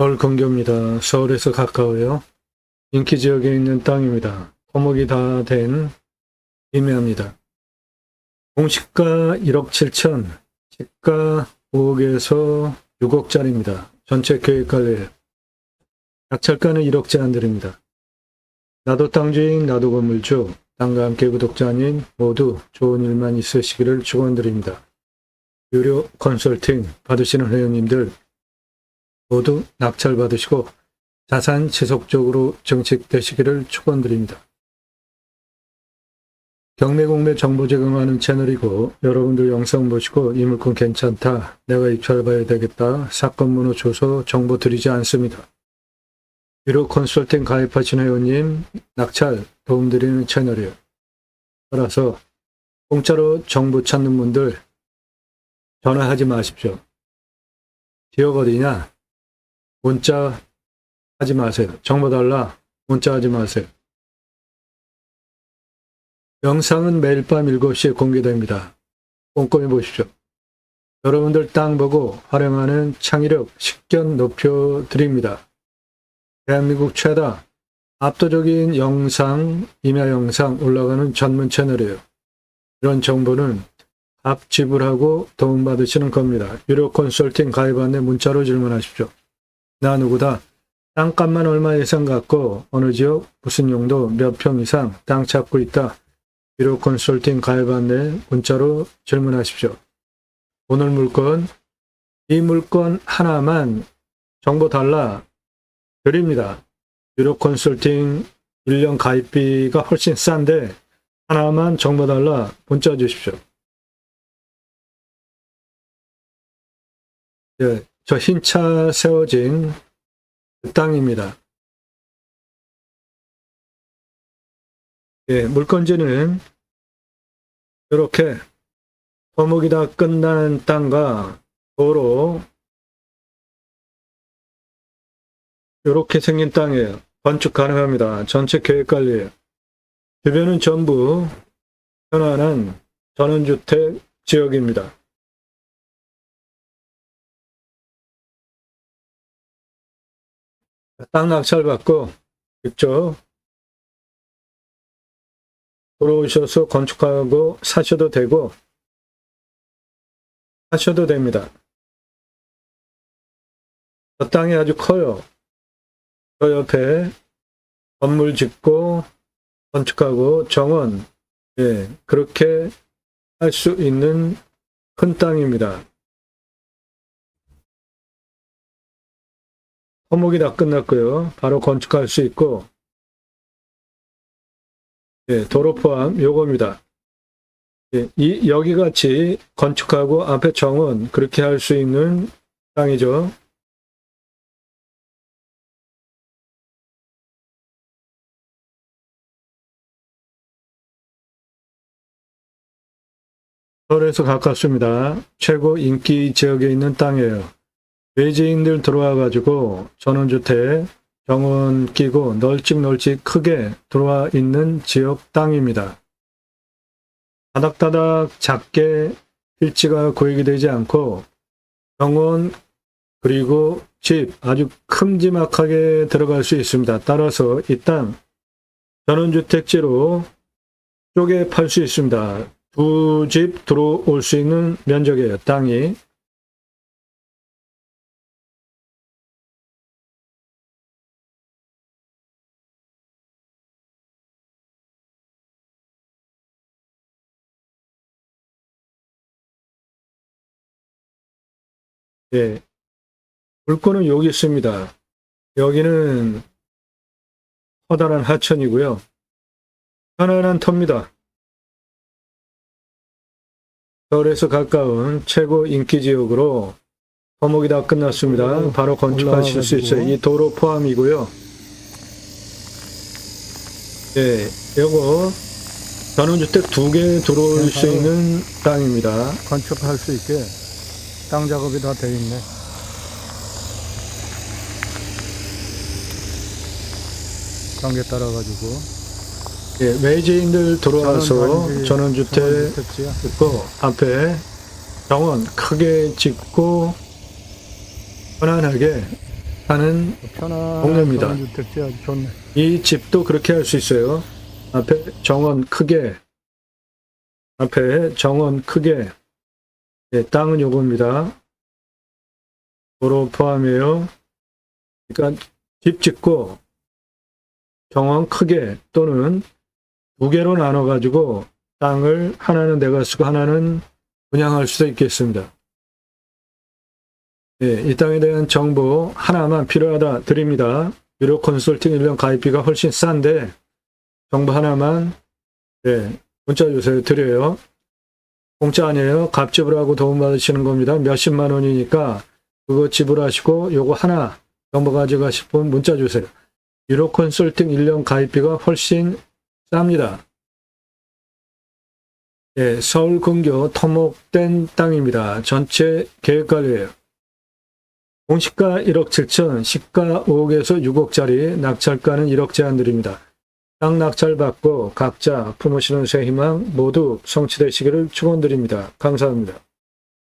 서울 근교입니다. 서울에서 가까워요. 인기 지역에 있는 땅입니다. 토목이 다 된 임야입니다. 공시가 1억 7천, 시가 5억에서 6억짜리입니다. 전체 계획관리에 낙찰가는 1억 제한 드립니다. 나도 땅주인, 나도 건물주, 땅과 함께 구독자님 모두 좋은 일만 있으시기를 축원드립니다. 유료 컨설팅 받으시는 회원님들 모두 낙찰 받으시고 자산 지속적으로 정책되시기를 축원드립니다. 경매 공매 정보 제공하는 채널이고 여러분들 영상 보시고 이 물건 괜찮다 내가 입찰봐야 되겠다 사건 번호 줘서 정보 드리지 않습니다. 유료 컨설팅 가입하신 회원님 낙찰 도움드리는 채널이에요. 따라서 공짜로 정보 찾는 분들 전화하지 마십시오. 지역 어디냐? 문자 하지 마세요. 정보 달라. 문자 하지 마세요. 영상은 매일 밤 7시에 공개됩니다. 꼼꼼히 보십시오. 여러분들 땅 보고 활용하는 창의력, 식견 높여드립니다. 대한민국 최다 압도적인 영상, 임야 영상 올라가는 전문 채널이에요. 이런 정보는 값 지불하고 도움받으시는 겁니다. 유료 컨설팅 가입 안내 문자로 질문하십시오. 나 누구다. 땅값만 얼마 예상 갖고 어느 지역 무슨 용도 몇 평 이상 땅 찾고 있다. 유료 컨설팅 가입 안내 문자로 질문하십시오. 오늘 물건 이 물건 하나만 정보 달라 드립니다. 유료 컨설팅 1년 가입비가 훨씬 싼데 하나만 정보 달라 문자 주십시오. 예, 저 흰차 세워진 그 땅입니다. 예, 물건지는 이렇게 토목이 다 끝난 땅과 도로 이렇게 생긴 땅이에요. 건축 가능합니다. 전체 계획 관리예요. 주변은 전부 편안한 전원주택 지역입니다. 땅 낙찰 받고 직접 들어오셔서 건축하고 사셔도 되고 하셔도 됩니다. 저 땅이 아주 커요. 저 옆에 건물 짓고 건축하고 정원 예, 그렇게 할 수 있는 큰 땅입니다. 토목이 다 끝났고요. 바로 건축할 수 있고 예, 도로 포함 요겁니다. 예, 이 여기 같이 건축하고 앞에 정원 그렇게 할 수 있는 땅이죠. 서울에서 가깝습니다. 최고 인기 지역에 있는 땅이에요. 외지인들 들어와 가지고 전원주택 정원 끼고 널찍널찍 크게 들어와 있는 지역 땅입니다. 다닥다닥 작게 필지가 고익이 되지 않고 정원 그리고 집 아주 큼지막하게 들어갈 수 있습니다. 따라서 이 땅 전원주택지로 쪼개 팔 수 있습니다. 두 집 들어올 수 있는 면적이에요. 땅이 예. 물건은 여기 있습니다. 여기는 커다란 하천이고요. 편안한 터입니다. 서울에서 가까운 최고 인기 지역으로 토목이 다 끝났습니다. 바로 건축하실 수 있어요. 이 도로 포함이고요. 예, 요거 전원주택 두 개 들어올 수 있는 땅입니다. 건축할 수 있게 땅 작업이 다돼 있네. 관계 따라 가지고 예, 외지인들 들어와서 전원주택. 있고 앞에 정원 크게 짓고 편안하게 하는 동네입니다. 이 집도 그렇게 할 수 있어요. 앞에 정원 크게, 앞에 정원 크게, 예, 땅은 요겁니다. 도로 포함이에요. 그러니까 집 짓고 정원 크게 또는 두 개로 나눠 가지고 땅을 하나는 내가 쓰고 하나는 분양할 수도 있겠습니다. 예, 이 땅에 대한 정보 하나만 필요하다 드립니다. 유료 컨설팅 1년 가입비가 훨씬 싼데 정보 하나만 예, 문자 주세요 드려요. 공짜 아니에요. 값 지불하고 도움 받으시는 겁니다. 몇십만 원이니까 그거 지불하시고 요거 하나 가져가실 분 문자 주세요. 유료 컨설팅 1년 가입비가 훨씬 쌉니다. 예, 서울 근교 토목된 땅입니다. 전체 계획관리예요. 공시가 1억 7천, 시가 5억에서 6억짜리, 낙찰가는 1억 제한 드립니다. 땅 낙찰 받고 각자 품으시는 새 희망 모두 성취되시기를 축원드립니다. 감사합니다.